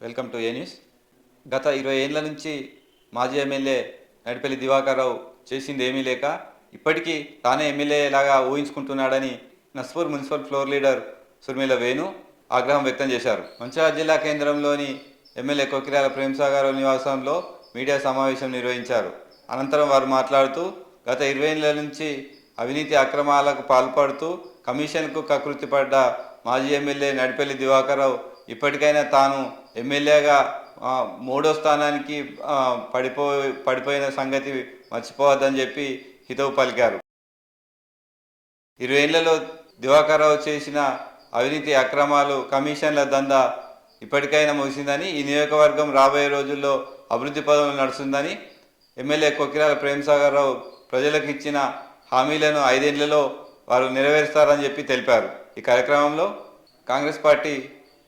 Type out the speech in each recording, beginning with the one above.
Welcome to A news గత ఇరవై ఏళ్ళ నుంచి మాజీ ఎమ్మెల్యే నడిపల్లి దివాకర్రావు చేసింది ఏమీ లేక ఇప్పటికీ తానే ఎమ్మెల్యే లాగా ఊహించుకుంటున్నాడని Naspur municipal floor leader Surmila Venu ఆగ్రహం వ్యక్తం చేశారు. మంచిర్యాల జిల్లా కేంద్రంలోని ఎమ్మెల్యే కొకిరాల ప్రేమ్సాగర్ నివాసంలో మీడియా సమావేశం నిర్వహించారు. అనంతరం వారు మాట్లాడుతూ గత ఇరవై ఏళ్ళ నుంచి అవినీతి అక్రమాలకు పాల్పడుతూ కమిషన్కు కకృతి పడ్డ మాజీ ఎమ్మెల్యే నడిపల్లి దివాకర్రావు ఇప్పటికైనా తాను ఎమ్మెల్యేగా మూడో స్థానానికి పడిపో పడిపోయిన సంగతి మర్చిపోవద్దని చెప్పి హితవు పలికారు. ఇరవై ఏళ్ళలో దివాకర్రావు చేసిన అవినీతి అక్రమాలు కమిషన్ల దందా ఇప్పటికైనా ముగిసిందని ఈ నియోజకవర్గం రాబోయే రోజుల్లో అభివృద్ధి పదవులు నడుస్తుందని ఎమ్మెల్యే కొకిరాల ప్రేమ్సాగర్ రావు ప్రజలకు ఇచ్చిన హామీలను ఐదేళ్ళలో వారు నెరవేరుస్తారని చెప్పి తెలిపారు. ఈ కార్యక్రమంలో కాంగ్రెస్ పార్టీ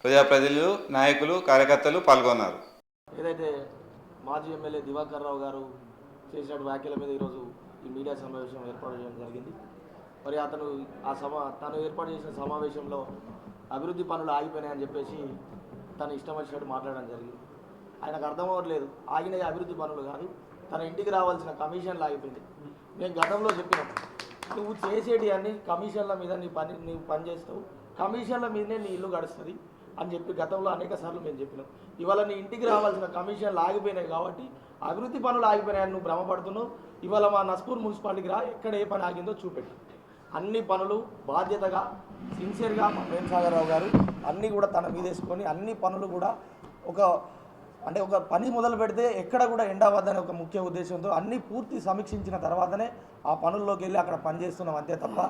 ప్రజాప్రతినిధులు నాయకులు కార్యకర్తలు పాల్గొన్నారు. ఏదైతే మాజీ ఎమ్మెల్యే దివాకర్ రావు గారు చేసిన వ్యాఖ్యల మీద ఈరోజు ఈ మీడియా సమావేశం ఏర్పాటు చేయడం జరిగింది. మరి అతను ఆ సమా తను ఏర్పాటు చేసిన సమావేశంలో అభివృద్ధి పనులు ఆగిపోయినాయని చెప్పేసి తను ఇష్టం వచ్చినట్టు మాట్లాడడం జరిగింది. ఆయనకు అర్థం అవ్వట్లేదు. ఆగినవి అభివృద్ధి పనులు కాదు తన ఇంటికి రావాల్సిన కమిషన్లు ఆగిపోయింది మేము గతంలో చెప్పినాం నువ్వు చేసేటి అన్ని కమిషన్ల మీద నీ పని నువ్వు పని చేస్తావు. కమిషన్ల మీదనే నీ ఇల్లు గడుస్తుంది. అని చెప్పి గతంలో అనేక సార్లు మేము చెప్పినాం. ఇవాళ నీ ఇంటికి రావాల్సిన కమిషన్లు ఆగిపోయినాయి కాబట్టి అభివృద్ధి పనులు ఆగిపోయినాయని నువ్వు భ్రమపడుతున్నావు. ఇవాళ మా నస్పూర్ మున్సిపాలిటీకి రా ఎక్కడ ఏ పని ఆగిందో చూపెట్టు. అన్ని పనులు బాధ్యతగా సిన్సియర్గా మా ప్రేమ్ గారు అన్నీ కూడా తన మీద వేసుకొని అన్ని పనులు కూడా ఒక అంటే ఒక పని మొదలు పెడితే ఎక్కడ కూడా ఎండవద్దనే ఒక ముఖ్య ఉద్దేశంతో అన్ని పూర్తి సమీక్షించిన తర్వాతనే ఆ పనుల్లోకి వెళ్ళి అక్కడ పని చేస్తున్నాం అంతే తప్ప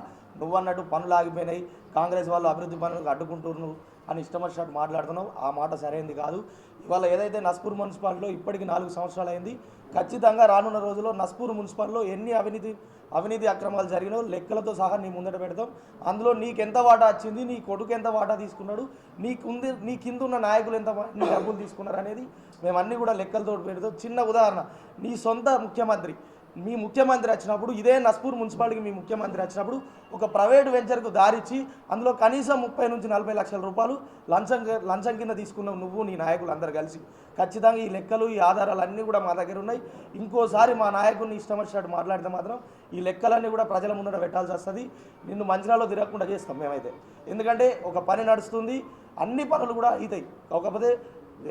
నువ్వన్నట్టు పనులు ఆగిపోయినాయి. కాంగ్రెస్ వాళ్ళు అభివృద్ధి పనులకు అడ్డుకుంటున్నారు. అని ఇష్టం వచ్చినట్టు మాట్లాడుతున్నావు. ఆ మాట సరైనది కాదు. ఇవాళ ఏదైతే నస్పూర్ మున్సిపాలిటీలో ఇప్పటికి నాలుగు సంవత్సరాలు అయింది ఖచ్చితంగా రానున్న రోజుల్లో నస్పూర్ మున్సిపాలిటీలో ఎన్ని అవినీతి అవినీతి అక్రమాలు జరిగినో లెక్కలతో సహా నీ ముందట పెడతాం. అందులో నీకెంత వాటా వచ్చింది నీ కొడుకు ఎంత వాటా తీసుకున్నాడు నీకుంది నీ కింద ఉన్న నాయకులు ఎంత డబ్బులు తీసుకున్నారు అనేది మేము అన్నీ కూడా లెక్కలతో పెడతాం. చిన్న ఉదాహరణ నీ సొంత ముఖ్యమంత్రి మీ ముఖ్యమంత్రి వచ్చినప్పుడు ఇదే నస్పూర్ మున్సిపాలిటీకి మీ ముఖ్యమంత్రి వచ్చినప్పుడు ఒక ప్రైవేట్ వెంచర్కు దారిచ్చి అందులో కనీసం ముప్పై నుంచి నలభై లక్షల రూపాయలు లంచం లంచం కింద తీసుకున్నావు నువ్వు నీ నాయకులు అందరు కలిసి. ఖచ్చితంగా ఈ లెక్కలు ఈ ఆధారాలు అన్నీ కూడా మా దగ్గర ఉన్నాయి. ఇంకోసారి మా నాయకుడిని ఇష్టం వచ్చినట్టు మాట్లాడితే మాత్రం ఈ లెక్కలన్నీ కూడా ప్రజల ముందర పెట్టాల్సి వస్తుంది. నిన్ను మంచిరాలో తిరగకుండా చేస్తాం మేమైతే. ఎందుకంటే ఒక పని నడుస్తుంది అన్ని పనులు కూడా అవుతాయి. కాకపోతే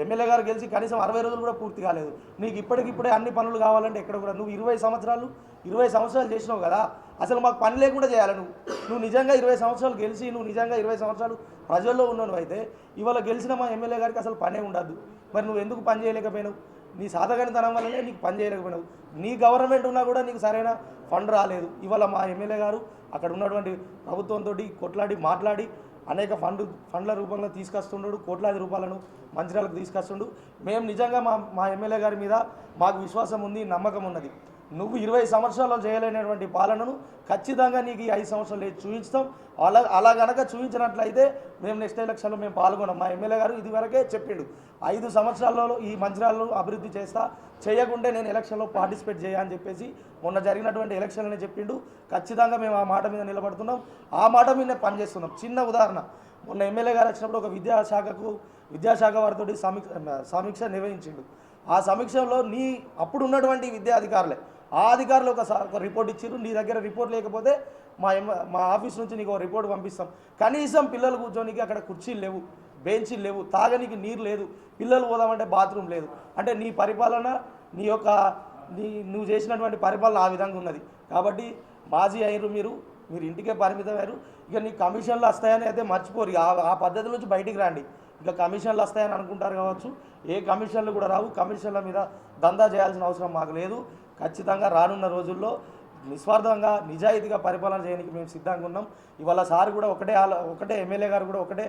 ఎమ్మెల్యే గారు గెలిచి కనీసం అరవై రోజులు కూడా పూర్తి కాలేదు. నీకు ఇప్పటికిప్పుడే అన్ని పనులు కావాలంటే ఎక్కడ కూడా నువ్వు ఇరవై సంవత్సరాలు ఇరవై సంవత్సరాలు చేసినావు కదా అసలు మాకు పని లేకుండా చేయాలి నువ్వు. నువ్వు నిజంగా ఇరవై సంవత్సరాలు గెలిచి నువ్వు నిజంగా ఇరవై సంవత్సరాలు ప్రజల్లో ఉన్నావు అయితే ఇవాళ గెలిచిన మా ఎమ్మెల్యే గారికి అసలు పనే ఉండద్దు మరి నువ్వు ఎందుకు పని చేయలేకపోయినావు? నీ సాధగనితనం వల్లనే నీకు పని చేయలేకపోయినావు. నీ గవర్నమెంట్ ఉన్నా కూడా నీకు సరైన ఫండ్ రాలేదు. ఇవాళ మా ఎమ్మెల్యే గారు అక్కడ ఉన్నటువంటి ప్రభుత్వంతో కొట్లాడి మాట్లాడి అనేక ఫండ్ ఫండ్ల రూపంలో తీసుకొస్తుండడు కోట్లాది రూపాయలను మంచిర్యాలకు తీసుకొస్తుండు. మేము నిజంగా మా మా ఎమ్మెల్యే గారి మీద మాకు విశ్వాసం ఉంది నమ్మకం ఉన్నది. నువ్వు ఇరవై సంవత్సరాలు చేయలేనటువంటి పాలనను ఖచ్చితంగా నీకు ఈ ఐదు సంవత్సరాలు లేదు చూపించుతాం. అలా అలా గనక చూపించినట్లయితే మేము నెక్స్ట్ ఎలక్షన్లో మేము పాల్గొన్నాం మా ఎమ్మెల్యే గారు ఇదివరకే చెప్పిండు ఐదు సంవత్సరాల్లో ఈ మంచిరాలను అభివృద్ధి చేస్తా చేయకుంటే నేను ఎలక్షన్లో పార్టిసిపేట్ చేయని చెప్పేసి మొన్న జరిగినటువంటి ఎలక్షన్లనే చెప్పిండు. ఖచ్చితంగా మేము ఆ మాట మీద నిలబడుతున్నాం. ఆ మాట మీద పనిచేస్తున్నాం. చిన్న ఉదాహరణ మొన్న ఎమ్మెల్యే గారు వచ్చినప్పుడు ఒక విద్యాశాఖకు విద్యాశాఖ వారితో సమీక్ష సమీక్ష నిర్వహించిండు. ఆ సమీక్షలో నీ అప్పుడు ఉన్నటువంటి విద్యా అధికారులే ఆ అధికారులు ఒక ఒక రిపోర్ట్ ఇచ్చారు నీ దగ్గర రిపోర్ట్ లేకపోతే మా మా ఆఫీస్ నుంచి నీకు ఒక రిపోర్ట్ పంపిస్తాం. కనీసం పిల్లలు కూర్చోనికి అక్కడ కుర్చీలు లేవు బెంచీలు లేవు తాగనికి నీరు లేదు పిల్లలు పోదామంటే బాత్రూమ్ లేదు. అంటే నీ పరిపాలన నీ యొక్క నీ నువ్వు చేసినటువంటి పరిపాలన ఆ విధంగా ఉన్నది. కాబట్టి మాజీ అయ్యారు మీరు మీరు ఇంటికే పరిమితమయ్యారు ఇక నీ కమిషన్లు వస్తాయని అయితే మర్చిపోరు. ఆ పద్ధతి నుంచి బయటికి రండి. ఇక కమిషన్లు వస్తాయని అనుకుంటారు కావచ్చు. ఏ కమిషన్లు కూడా రావు. కమిషన్ల మీద దందా చేయాల్సిన అవసరం మాకు లేదు. ఖచ్చితంగా రానున్న రోజుల్లో నిస్వార్థంగా నిజాయితీగా పరిపాలన చేయడానికి మేము సిద్ధంగా ఉన్నాం. ఇవాళ సార్ కూడా ఒకటే ఒకటే ఎమ్మెల్యే గారు కూడా ఒకటే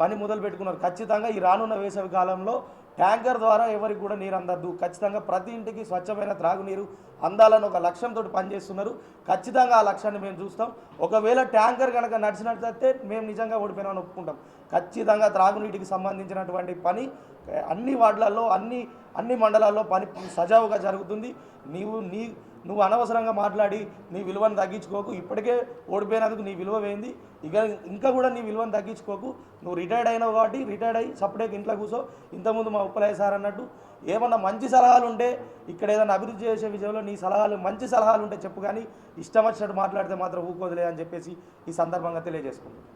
పని మొదలు పెట్టుకున్నారు ఖచ్చితంగా ఈ రానున్న వేసవి కాలంలో ట్యాంకర్ ద్వారా ఎవరికి కూడా నీరు అందద్దు. ఖచ్చితంగా ప్రతి ఇంటికి స్వచ్ఛమైన త్రాగునీరు అందాలని ఒక లక్ష్యంతో పనిచేస్తున్నారు. ఖచ్చితంగా ఆ లక్ష్యాన్ని మేము చూస్తాం. ఒకవేళ ట్యాంకర్ కనుక నడిచినట్లయితే మేము నిజంగా ఓడిపోయినామని ఒప్పుకుంటాం. ఖచ్చితంగా త్రాగునీటికి సంబంధించినటువంటి పని అన్ని వార్డులలో అన్ని అన్ని మండలాల్లో పని సజావుగా జరుగుతుంది. నీవు నీ నువ్వు అనవసరంగా మాట్లాడి నీ విలువను తగ్గించుకోకు. ఇప్పటికే ఓడిపోయినందుకు నీ విలువ వేయింది ఇక ఇంకా కూడా నీ విలువను తగ్గించుకోకు. నువ్వు రిటైర్డ్ అయినావు కాబట్టి రిటైర్డ్ అయ్యి సపరేట్ ఇంట్లో కూర్చో. ఇంతకుముందు మా ఉప్పలయ్య సార్ అన్నట్టు ఏమన్నా మంచి సలహాలు ఉంటే ఇక్కడ ఏదైనా అభివృద్ధి చేసే విషయంలో నీ సలహాలు మంచి సలహాలు ఉంటే చెప్పు కానీ ఇష్టం వచ్చినట్టు మాట్లాడితే మాత్రం ఊకోదులే అని చెప్పేసి ఈ సందర్భంగా తెలియజేసుకుంటాను